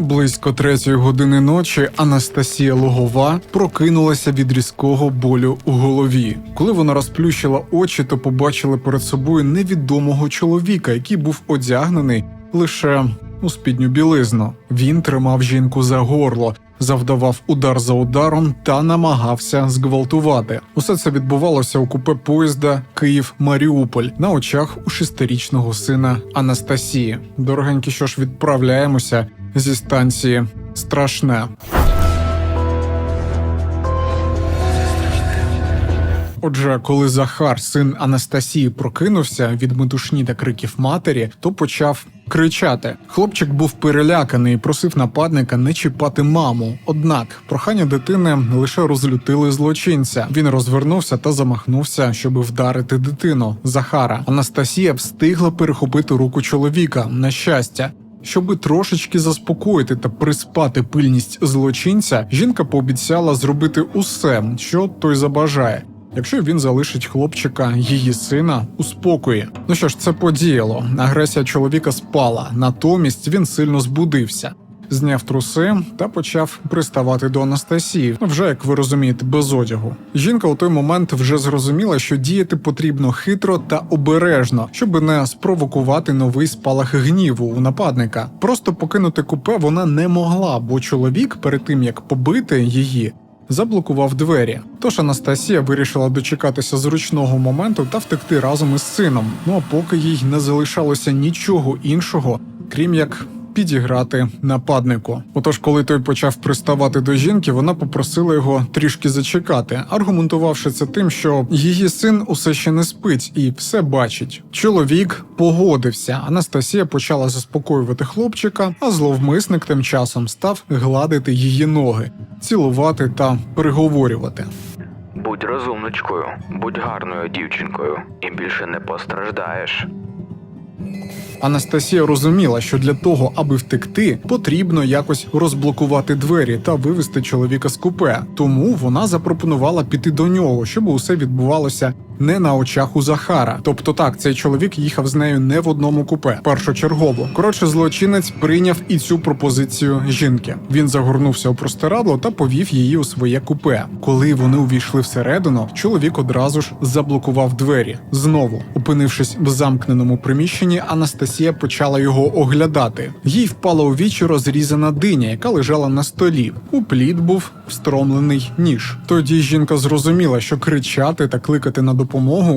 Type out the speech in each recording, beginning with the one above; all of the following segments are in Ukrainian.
Близько третьої години ночі Анастасія Логова прокинулася від різкого болю у голові. Коли вона розплющила очі, то побачила перед собою невідомого чоловіка, який був одягнений лише у спідню білизну. Він тримав жінку за горло, завдавав удар за ударом та намагався зґвалтувати. Усе це відбувалося у купе поїзда Київ-Маріуполь на очах у шестирічного сина Анастасії. Дорогенькі, що ж відправляємося зі станції страшне. Отже, коли Захар, син Анастасії, прокинувся від метушні та криків матері, то почав кричати. Хлопчик був переляканий і просив нападника не чіпати маму. Однак прохання дитини лише розлютили злочинця. Він розвернувся та замахнувся, щоб вдарити дитину Захара. Анастасія встигла перехопити руку чоловіка. На щастя. Щоби трошечки заспокоїти та приспати пильність злочинця, жінка пообіцяла зробити усе, що той забажає. Якщо він залишить хлопчика, її сина у спокої. Ну що ж, це подіяло. Агресія чоловіка спала, натомість він сильно збудився. Зняв труси та почав приставати до Анастасії. Вже як ви розумієте, без одягу. Жінка у той момент вже зрозуміла, що діяти потрібно хитро та обережно, щоб не спровокувати новий спалах гніву у нападника. Просто покинути купе вона не могла, бо чоловік, перед тим як побити її, заблокував двері. Тож Анастасія вирішила дочекатися зручного моменту та втекти разом із сином. Ну а поки їй не залишалося нічого іншого, крім як. Підіграти нападнику. Отож, коли той почав приставати до жінки, вона попросила його трішки зачекати, аргументувавши це тим, що її син усе ще не спить і все бачить. Чоловік погодився. Анастасія почала заспокоювати хлопчика, а зловмисник тим часом став гладити її ноги, цілувати та переговорювати. Будь розумничкою, будь гарною дівчинкою, і більше не постраждаєш. Анастасія розуміла, що для того, аби втекти, потрібно якось розблокувати двері та вивести чоловіка з купе. Тому вона запропонувала піти до нього, щоб усе відбувалося не на очах у Захара. Тобто, так, цей чоловік їхав з нею не в одному купе, першочергово. Коротше, злочинець прийняв і цю пропозицію жінки. Він загорнувся у простирадло та повів її у своє купе. Коли вони увійшли всередину, чоловік одразу ж заблокував двері. Знову, опинившись в замкненому приміщенні, Анастасія почала його оглядати. Їй впала у вічі розрізана диня, яка лежала на столі. У плід був встромлений ніж. Тоді жінка зрозуміла, що кричати та кликати на допомогу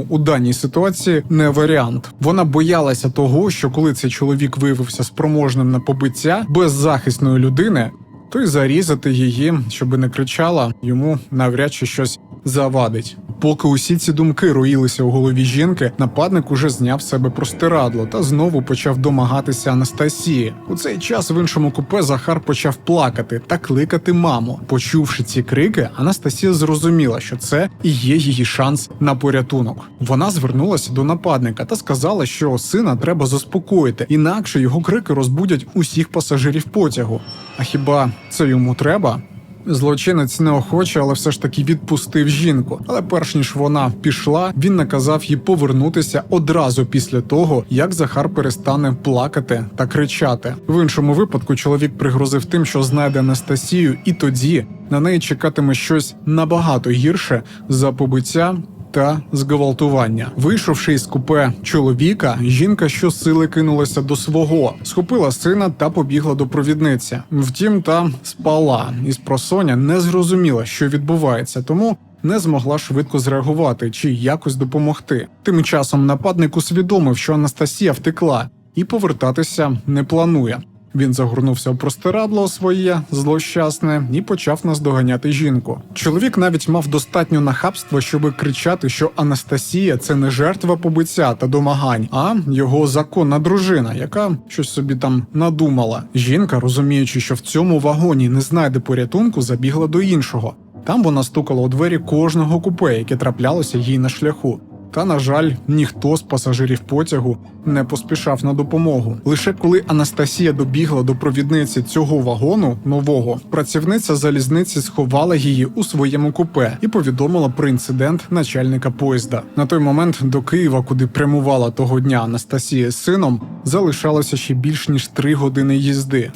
у даній ситуації не варіант. Вона боялася того, що коли цей чоловік виявився спроможним на побиття беззахисної людини, то й зарізати її, щоби не кричала, йому навряд чи щось завадить. Поки усі ці думки роїлися у голові жінки, нападник уже зняв себе простирадло та знову почав домагатися Анастасії. У цей час в іншому купе Захар почав плакати та кликати маму. Почувши ці крики, Анастасія зрозуміла, що це і є її шанс на порятунок. Вона звернулася до нападника та сказала, що сина треба заспокоїти, інакше його крики розбудять усіх пасажирів потягу. А хіба це йому треба? Злочинець неохоче, але все ж таки відпустив жінку. Але перш ніж вона пішла, він наказав їй повернутися одразу після того, як Захар перестане плакати та кричати. В іншому випадку чоловік пригрозив тим, що знайде Анастасію, і тоді на неї чекатиме щось набагато гірше за побиття та зґвалтування. Вийшовши із купе чоловіка, жінка щосили кинулася до свого, схопила сина та побігла до провідниці. Втім, та спала із просоня не зрозуміла, що відбувається, тому. Не змогла швидко зреагувати чи якось допомогти. Тим часом нападник усвідомив, що Анастасія втекла і повертатися не планує. Він загорнувся в простирадло своє злощасне і почав наздоганяти жінку. Чоловік навіть мав достатньо нахабства, щоби кричати, що Анастасія це не жертва побиття та домагань, а його законна дружина, яка щось собі там надумала. Жінка, розуміючи, що в цьому вагоні не знайде порятунку, забігла до іншого. Там вона стукала у двері кожного купе, яке траплялося їй на шляху. Та, на жаль, ніхто з пасажирів потягу не поспішав на допомогу. Лише коли Анастасія добігла до провідниці цього вагону нового, працівниця залізниці сховала її у своєму купе і повідомила про інцидент начальника поїзда. На той момент до Києва, куди прямувала того дня Анастасія з сином, залишалося ще більш ніж три години їзди.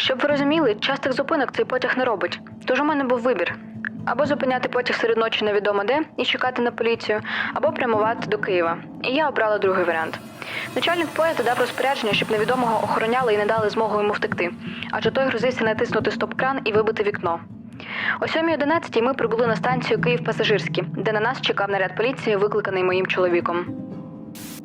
Щоб ви розуміли, частих зупинок цей потяг не робить. Тож у мене був вибір: або зупиняти потяг серед ночі невідомо де і чекати на поліцію, або прямувати до Києва. І я обрала другий варіант. Начальник поїзда дав розпорядження, щоб невідомого охороняли і не дали змогу йому втекти, адже той грозився натиснути стоп-кран і вибити вікно. О 7.11 ми прибули на станцію Київ Пасажирський, де на нас чекав наряд поліції, викликаний моїм чоловіком.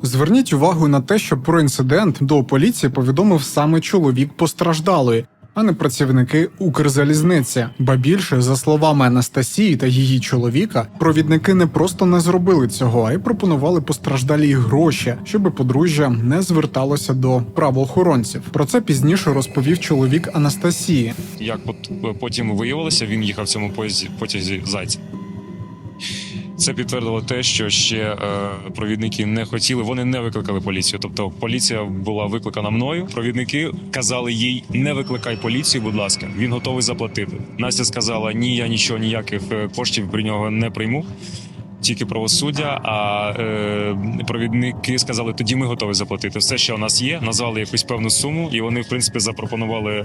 Зверніть увагу на те, що про інцидент до поліції повідомив саме чоловік постраждалої, а не працівники Укрзалізниці. Ба більше, за словами Анастасії та її чоловіка, провідники не просто не зробили цього, а й пропонували постраждалій гроші, щоби подружжя не зверталося до правоохоронців. Про це пізніше розповів чоловік Анастасії. Як от потім виявилося, він їхав в цьому поїзді потязі зайця. Це підтвердило те, що ще е, провідники не хотіли, вони не викликали поліцію. Тобто поліція була викликана мною. Провідники казали їй: не викликай поліцію, будь ласка, він готовий заплатити. Настя сказала: ні, я нічого, ніяких е, коштів при нього не прийму. Тільки правосуддя, а е, провідники сказали, тоді ми готові заплатити. Все, що у нас є, назвали якусь певну суму, і вони, в принципі, запропонували е,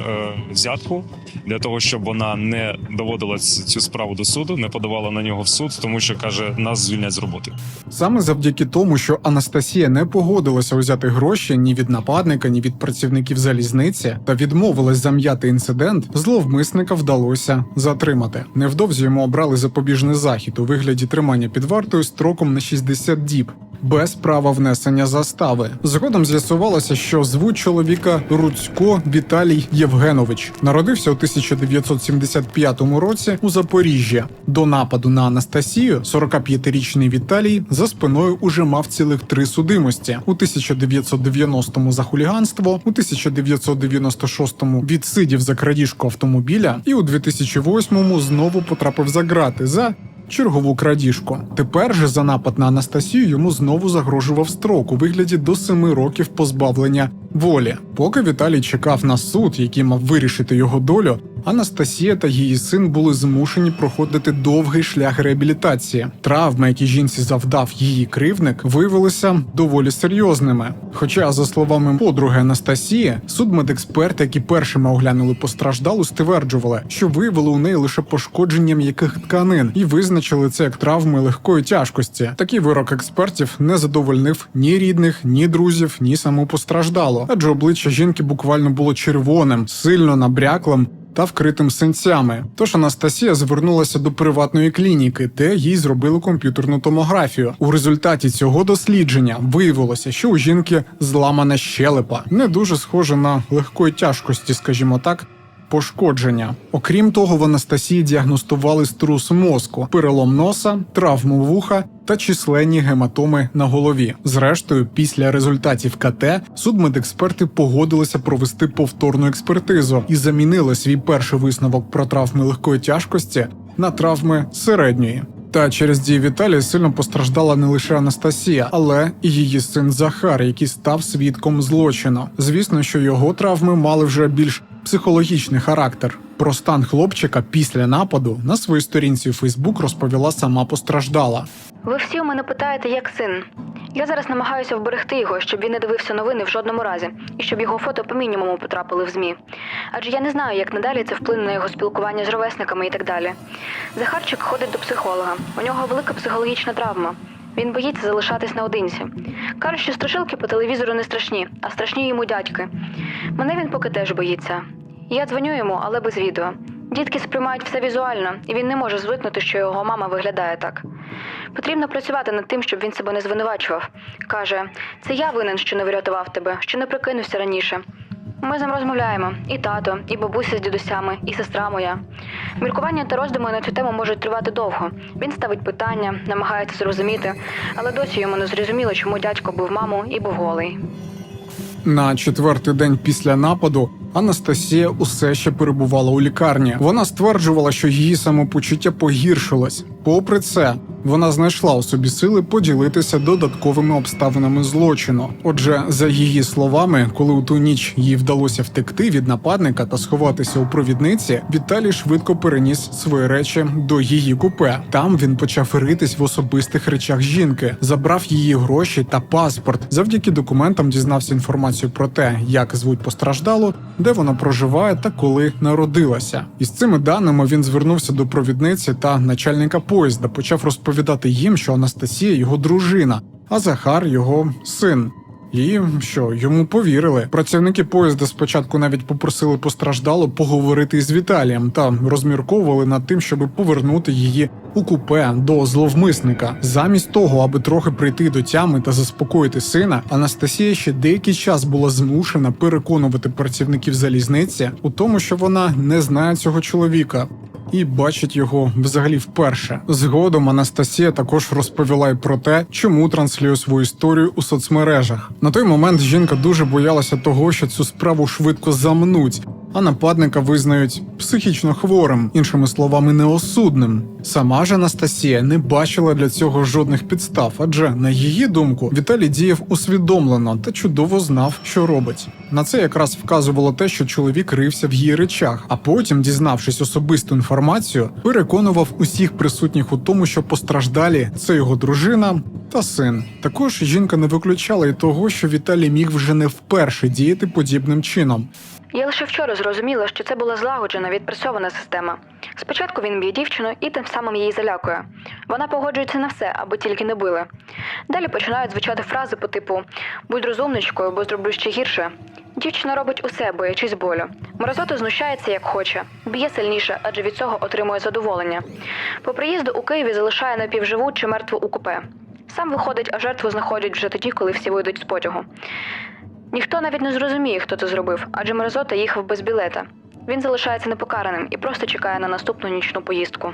взятку для того, щоб вона не доводила цю справу до суду, не подавала на нього в суд, тому що каже, нас звільнять з роботи. Саме завдяки тому, що Анастасія не погодилася взяти гроші ні від нападника, ні від працівників залізниці та відмовилась зам'яти інцидент, зловмисника вдалося затримати. Невдовзі йому обрали запобіжний захід у вигляді тримання під вартою строком на 60 діб. Без права внесення застави згодом з'ясувалося, що звуть чоловіка Руцько Віталій Євгенович народився у 1975 році у Запоріжжі. До нападу на Анастасію 45-річний Віталій за спиною уже мав цілих три судимості у 1990-му за хуліганство, у 1996-му відсидів за крадіжку автомобіля, і у 2008-му знову потрапив за грати за чергову крадіжку. Тепер же за напад на Анастасію йому знову загрожував строк у вигляді до семи років позбавлення волі. Поки Віталій чекав на суд, який мав вирішити його долю. Анастасія та її син були змушені проходити довгий шлях реабілітації. Травми, які жінці завдав її кривник, виявилися доволі серйозними. Хоча, за словами подруги Анастасії, судмедексперти, які першими оглянули постраждалу, стверджували, що виявили у неї лише пошкодження м'яких тканин і визначили це як травми легкої тяжкості. Такий вирок експертів не задовольнив ні рідних, ні друзів, ні саму постраждалу, адже обличчя жінки буквально було червоним, сильно набряклим та вкритим синцями. Тож Анастасія звернулася до приватної клініки, де їй зробили комп'ютерну томографію. У результаті цього дослідження виявилося, що у жінки зламана щелепа, не дуже схоже на легкої тяжкості, скажімо так. Пошкодження. Окрім того, в Анастасії діагностували струс мозку, перелом носа, травму вуха та численні гематоми на голові. Зрештою, після результатів КТ судмедексперти погодилися провести повторну експертизу і замінили свій перший висновок про травми легкої тяжкості на травми середньої. Та через дії Віталія сильно постраждала не лише Анастасія, але і її син Захар, який став свідком злочину. Звісно, що його травми мали вже більш психологічний характер. Про стан хлопчика після нападу на своїй сторінці у Фейсбук розповіла сама постраждала. Ви всі у мене питаєте, як син. Я зараз намагаюся вберегти його, щоб він не дивився новини в жодному разі, і щоб його фото по мінімуму потрапили в ЗМІ. Адже я не знаю, як надалі це вплине на його спілкування з ровесниками і так далі. Захарчик ходить до психолога. У нього велика психологічна травма. Він боїться залишатись наодинці. Каже, що страшилки по телевізору не страшні, а страшні йому дядьки. Мене він поки теж боїться. Я дзвоню йому, але без відео. Дітки сприймають все візуально, і він не може звикнути, що його мама виглядає так. Потрібно працювати над тим, щоб він себе не звинувачував. Каже: це я винен, що не врятував тебе, що не прикинувся раніше. Ми з ним розмовляємо і тато, і бабуся з дідусями, і сестра моя. Міркування та роздуми на цю тему можуть тривати довго. Він ставить питання, намагається зрозуміти, але досі йому не зрозуміло, чому дядько був маму і був голий. На четвертий день після нападу Анастасія усе ще перебувала у лікарні. Вона стверджувала, що її самопочуття погіршилось. Попри це, вона знайшла у собі сили поділитися додатковими обставинами злочину. Отже, за її словами, коли у ту ніч їй вдалося втекти від нападника та сховатися у провідниці, Віталій швидко переніс свої речі до її купе. Там він почав ритись в особистих речах жінки, забрав її гроші та паспорт. Завдяки документам дізнався інформацію про те, як звуть постраждалу, де вона проживає та коли народилася. І з цими даними він звернувся до провідниці та начальника поїзда, почав розповідати їм, що Анастасія його дружина, а Захар його син. І що йому повірили. Працівники поїзда спочатку навіть попросили постраждало поговорити із Віталієм та розмірковували над тим, щоб повернути її у купе до зловмисника. Замість того, аби трохи прийти до тями та заспокоїти сина, Анастасія ще деякий час була змушена переконувати працівників залізниці у тому, що вона не знає цього чоловіка. І бачить його взагалі вперше. Згодом Анастасія також розповіла й про те, чому транслює свою історію у соцмережах. На той момент жінка дуже боялася того, що цю справу швидко замнуть, а нападника визнають психічно хворим, іншими словами, неосудним. Сама ж Анастасія не бачила для цього жодних підстав, адже на її думку Віталій діяв усвідомлено та чудово знав, що робить. На це якраз вказувало те, що чоловік рився в її речах, а потім, дізнавшись особисту інформацію, переконував усіх присутніх у тому, що постраждалі це його дружина та син. Також жінка не виключала й того, що Віталій міг вже не вперше діяти подібним чином. Я лише вчора зрозуміла, що це була злагоджена відпрацьована система. Спочатку він б'є дівчину і тим самим її залякує. Вона погоджується на все, аби тільки не били. Далі починають звучати фрази по типу будь розумничкою, бо зроблю ще гірше. Дівчина робить усе, боячись болю. Мразота знущається як хоче, б'є сильніше, адже від цього отримує задоволення. По приїзду у Києві залишає напівживу чи мертву у купе. Сам виходить, а жертву знаходять вже тоді, коли всі вийдуть з потягу. Ніхто навіть не зрозуміє, хто це зробив, адже Мерзота їхав без білета. Він залишається непокараним і просто чекає на наступну нічну поїздку.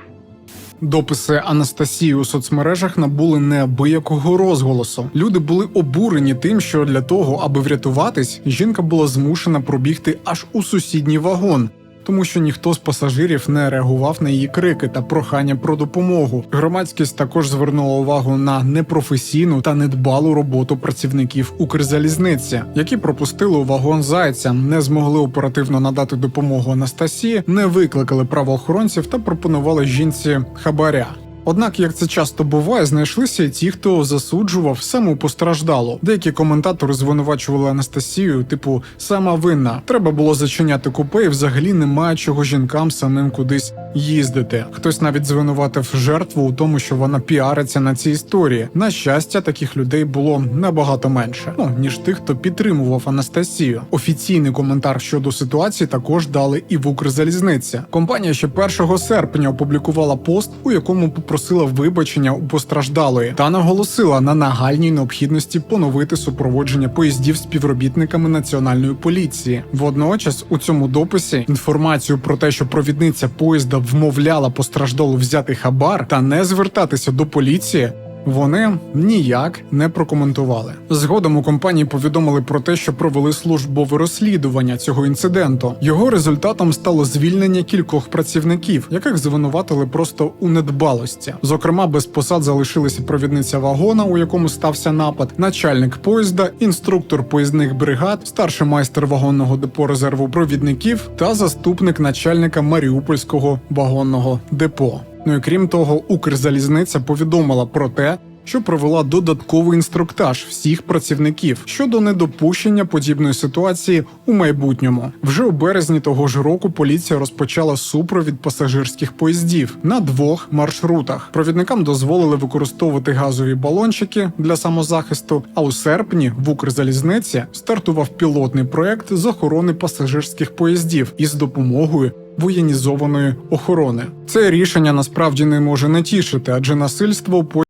Дописи Анастасії у соцмережах набули неабиякого розголосу. Люди були обурені тим, що для того, аби врятуватись, жінка була змушена пробігти аж у сусідній вагон. Тому що ніхто з пасажирів не реагував на її крики та прохання про допомогу. Громадськість також звернула увагу на непрофесійну та недбалу роботу працівників Укрзалізниці, які пропустили у вагон зайця, не змогли оперативно надати допомогу Анастасії, не викликали правоохоронців та пропонували жінці хабаря. Однак, як це часто буває, знайшлися й ті, хто засуджував саму постраждалу. Деякі коментатори звинувачували Анастасію, типу сама винна. Треба було зачиняти купе, і взагалі немає чого жінкам самим кудись їздити. Хтось навіть звинуватив жертву у тому, що вона піариться на цій історії. На щастя, таких людей було набагато менше, ну ніж тих, хто підтримував Анастасію. Офіційний коментар щодо ситуації також дали і в Укрзалізниці. Компанія ще 1 серпня опублікувала пост, у якому попросила вибачення у постраждалої та наголосила на нагальній необхідності поновити супроводження поїздів співробітниками національної поліції. Водночас у цьому дописі інформацію про те, що провідниця поїзда вмовляла постраждалу взяти хабар та не звертатися до поліції. Вони ніяк не прокоментували. Згодом у компанії повідомили про те, що провели службове розслідування цього інциденту. Його результатом стало звільнення кількох працівників, яких звинуватили просто у недбалості. Зокрема, без посад залишилися провідниця вагона, у якому стався напад, начальник поїзда, інструктор поїзних бригад, старший майстер вагонного депо резерву провідників та заступник начальника Маріупольського вагонного депо. І крім того, Укрзалізниця повідомила про те, що провела додатковий інструктаж всіх працівників щодо недопущення подібної ситуації у майбутньому. Вже у березні того ж року поліція розпочала супровід пасажирських поїздів на двох маршрутах. Провідникам дозволили використовувати газові балончики для самозахисту. А у серпні в Укрзалізниці стартував пілотний проект з охорони пасажирських поїздів із допомогою воєнізованої охорони. Це рішення насправді не може не тішити, адже насильство у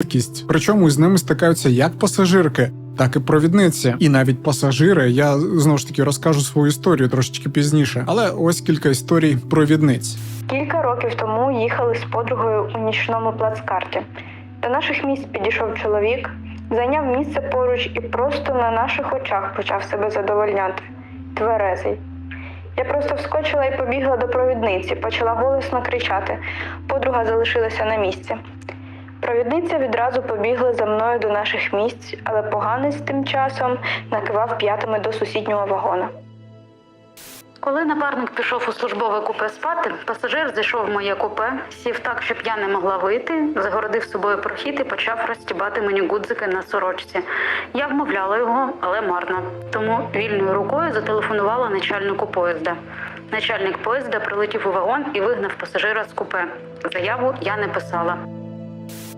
кількість. Причому з ними стикаються як пасажирки, так і провідниці, і навіть пасажири. Я знову ж таки розкажу свою історію трошечки пізніше. Але ось кілька історій провідниць. Кілька років тому їхали з подругою у нічному плацкарті. До наших місць підійшов чоловік, зайняв місце поруч і просто на наших очах почав себе задовольняти. Тверезий. Я просто вскочила і побігла до провідниці, почала голосно кричати. Подруга залишилася на місці. Провідниця відразу побігла за мною до наших місць, але поганець тим часом накивав п'ятами до сусіднього вагона. Коли напарник пішов у службове купе спати, пасажир зайшов в моє купе, сів так, щоб я не могла вийти, загородив собою прохід і почав розтібати мені гудзики на сорочці. Я вмовляла його, але марно. Тому вільною рукою зателефонувала начальнику поїзда. Начальник поїзда прилетів у вагон і вигнав пасажира з купе. Заяву я не писала.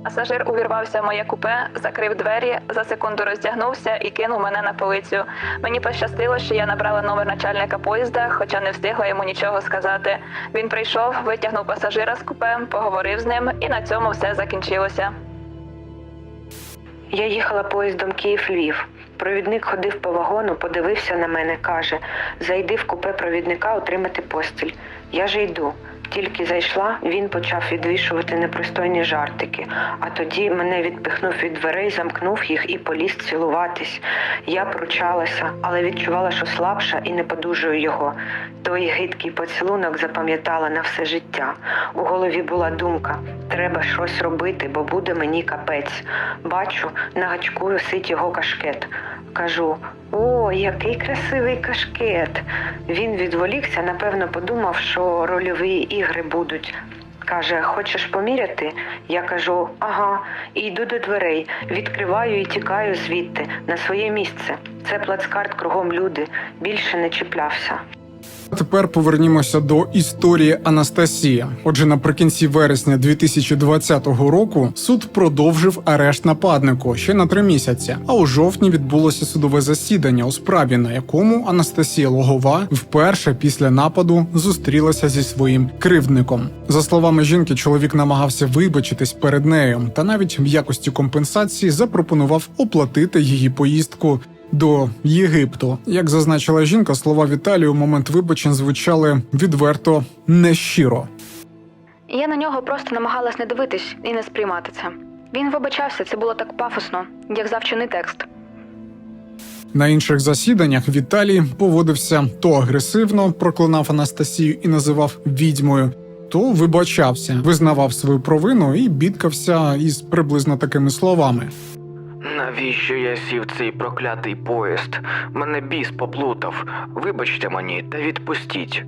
Пасажир увірвався в моє купе, закрив двері, за секунду роздягнувся і кинув мене на полицю. Мені пощастило, що я набрала номер начальника поїзда, хоча не встигла йому нічого сказати. Він прийшов, витягнув пасажира з купе, поговорив з ним, і на цьому все закінчилося. Я їхала поїздом Київ-Львів. Провідник ходив по вагону, подивився на мене, каже: Зайди в купе провідника отримати постіль. Я же йду. Тільки зайшла, він почав відвішувати непристойні жартики, а тоді мене відпихнув від дверей, замкнув їх і поліз цілуватись. Я пручалася, але відчувала, що слабша і не подужую його. Той гидкий поцілунок запам'ятала на все життя. У голові була думка: треба щось робити, бо буде мені капець. Бачу, на гачку висить його кашкет. Кажу: о, який красивий кашкет. Він відволікся, напевно, подумав, що рольові ігри будуть. Каже, хочеш поміряти? Я кажу, ага, і йду до дверей, відкриваю і тікаю звідти на своє місце. Це плацкарт кругом люди. Більше не чіплявся. Тепер повернімося до історії Анастасія. Отже, наприкінці вересня 2020 року суд продовжив арешт нападнику ще на три місяці. А у жовтні відбулося судове засідання у справі, на якому Анастасія Логова вперше після нападу зустрілася зі своїм кривдником. За словами жінки, чоловік намагався вибачитись перед нею, та навіть в якості компенсації запропонував оплатити її поїздку до Єгипту. Як зазначила жінка, слова Віталію у момент вибачень звучали відверто нещиро. Я на нього просто намагалась не дивитись і не сприймати це. Він вибачався, це було так пафосно, як завчений текст. На інших засіданнях Віталій поводився то агресивно, проклинав Анастасію і називав відьмою, то вибачався, визнавав свою провину і бідкався із приблизно такими словами. Навіщо я сів цей проклятий поїзд? Мене біс поплутав. Вибачте мені та відпустіть.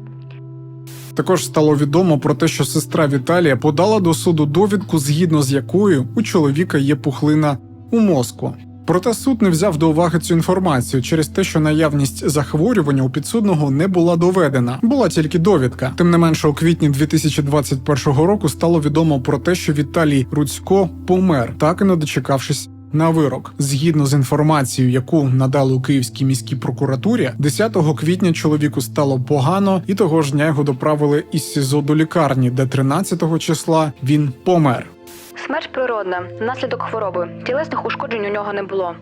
Також стало відомо про те, що сестра Віталія подала до суду довідку, згідно з якою у чоловіка є пухлина у мозку. Проте суд не взяв до уваги цю інформацію через те, що наявність захворювання у підсудного не була доведена, була тільки довідка. Тим не менше, у квітні 2021 року стало відомо про те, що Віталій Руцько помер, так і не дочекавшись на вирок. Згідно з інформацією, яку надали у Київській міській прокуратурі, 10 квітня чоловіку стало погано, і того ж дня його доправили із СІЗО до лікарні, де 13 числа він помер. Смерть природна, наслідок хвороби. Тілесних ушкоджень у нього не було.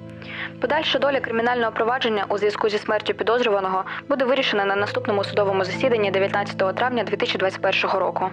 Подальша доля кримінального провадження у зв'язку зі смертю підозрюваного буде вирішена на наступному судовому засіданні 19 травня 2021 року.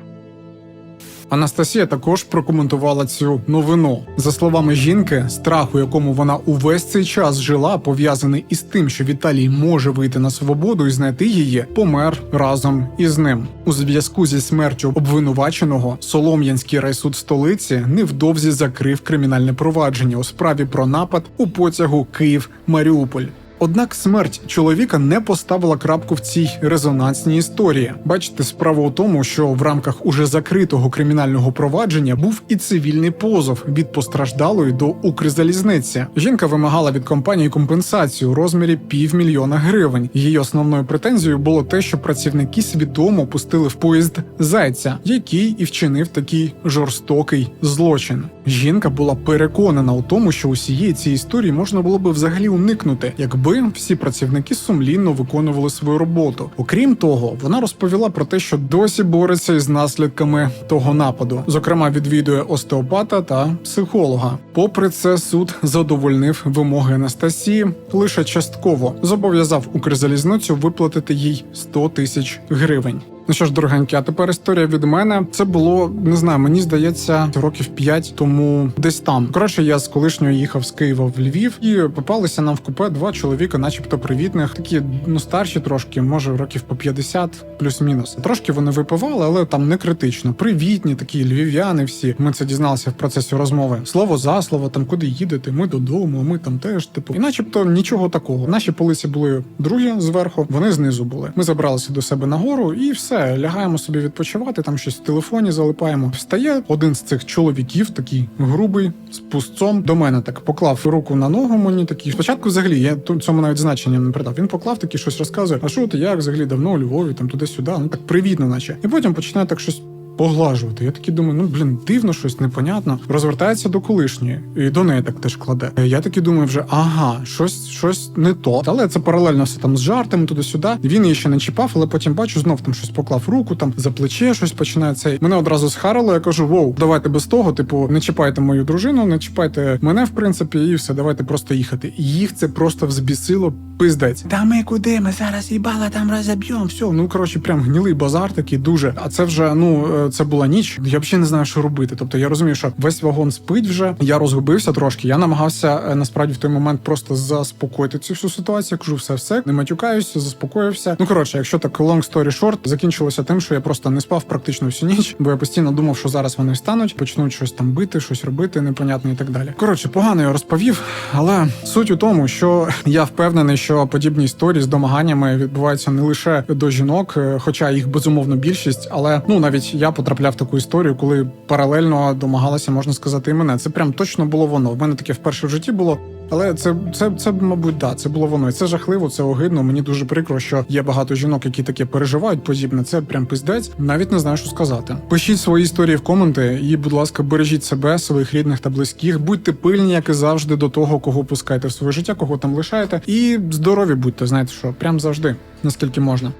Анастасія також прокоментувала цю новину. За словами жінки, страх, у якому вона увесь цей час жила, пов'язаний із тим, що Віталій може вийти на свободу і знайти її, помер разом із ним. У зв'язку зі смертю обвинуваченого Солом'янський райсуд столиці невдовзі закрив кримінальне провадження у справі про напад у потягу Київ-Маріуполь. Однак смерть чоловіка не поставила крапку в цій резонансній історії. Бачите, справа у тому, що в рамках уже закритого кримінального провадження був і цивільний позов від постраждалої до Укрзалізниці. Жінка вимагала від компанії компенсацію у розмірі півмільйона гривень. Її основною претензією було те, що працівники свідомо пустили в поїзд зайця, який і вчинив такий жорстокий злочин. Жінка була переконана у тому, що усієї цієї історії можна було би взагалі уникнути, якби всі працівники сумлінно виконували свою роботу. Окрім того, вона розповіла про те, що досі бореться із наслідками того нападу, зокрема, відвідує остеопата та психолога. Попри це, суд задовольнив вимоги Анастасії лише частково зобов'язав Укрзалізницю виплатити їй 100 тисяч гривень. Ну що ж, дорогенькі, а тепер історія від мене. Це було не знаю, мені здається, років 5 тому десь там. Коротше, я з колишньої їхав з Києва в Львів і попалися нам в купе два чоловіка, начебто привітних, такі ну старші трошки, може років по 50, плюс-мінус. Трошки вони випивали, але там не критично. Привітні, такі львів'яни. Всі ми це дізналися в процесі розмови. Слово за слово, там куди їдете, ми додому, ми там теж, типу, і начебто нічого такого. Наші полиці були другі зверху, вони знизу були. Ми забралися до себе нагору і все, лягаємо собі відпочивати. Там щось в телефоні залипаємо. Встає один з цих чоловіків, такий грубий, з пустцом. До мене так поклав руку на ногу. Мені такий. Спочатку, взагалі, я тут цьому навіть значення не придав. Він поклав такий щось розказує. А що ти як взагалі давно у Львові, там туди-сюди. Ну так привітно, наче. І потім починає так щось. Поглажувати. Я такий думаю, ну блін, дивно, щось непонятно. Розвертається до колишньої, і до неї так теж кладе. Я такий думаю, вже ага, щось, щось не то. Але це паралельно все там з жартами туди-сюди. Він її ще не чіпав, але потім бачу, знов там щось поклав руку, там за плече щось починає цей. Мене одразу схарило. Я кажу: воу, давайте без того. Типу, не чіпайте мою дружину, не чіпайте мене, в принципі, і все, давайте просто їхати. Їх це просто взбісило. Пиздець. Та ми куди? Ми зараз їбала там розоб'ємо. Все, ну коротше, прям гнилий базар такий дуже. А це вже ну е, це була ніч. Я взагалі не знаю, що робити. Тобто я розумію, що весь вагон спить вже. Я розгубився трошки. Я намагався е, насправді в той момент просто заспокоїти цю всю ситуацію. Кажу, все, все, не матюкаюся, заспокоївся. Ну коротше, якщо так long story short, закінчилося тим, що я просто не спав практично всю ніч, бо я постійно думав, що зараз вони встануть, почнуть щось там бити, щось робити, непонятне і так далі. Коротше, погано я розповів, але суть у тому, що я впевнений, що подібні історії з домаганнями відбуваються не лише до жінок, е, хоча їх безумовно більшість, але ну навіть я потрапляв в таку історію, коли паралельно домагалася, можна сказати, і мене. Це прям точно було воно. В мене таке вперше в житті було. Але це, це, це, мабуть, да, це було воно. І це жахливо, це огидно. Мені дуже прикро, що є багато жінок, які таке переживають подібне. Це прям пиздець. Навіть не знаю, що сказати. Пишіть свої історії в коменти і, будь ласка, бережіть себе, своїх рідних та близьких. Будьте пильні, як і завжди, до того, кого пускаєте в своє життя, кого там лишаєте. І здорові будьте, знаєте що, прям завжди, наскільки можна.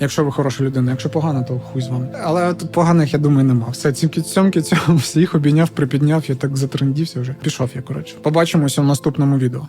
Якщо ви хороша людина, якщо погана, то хуй з вами. Але от поганих, я думаю, нема. Все, цімки цьомки цьому всіх обійняв, припідняв, я так затрендівся вже. Пішов я, коротше. Побачимося в наступному відео.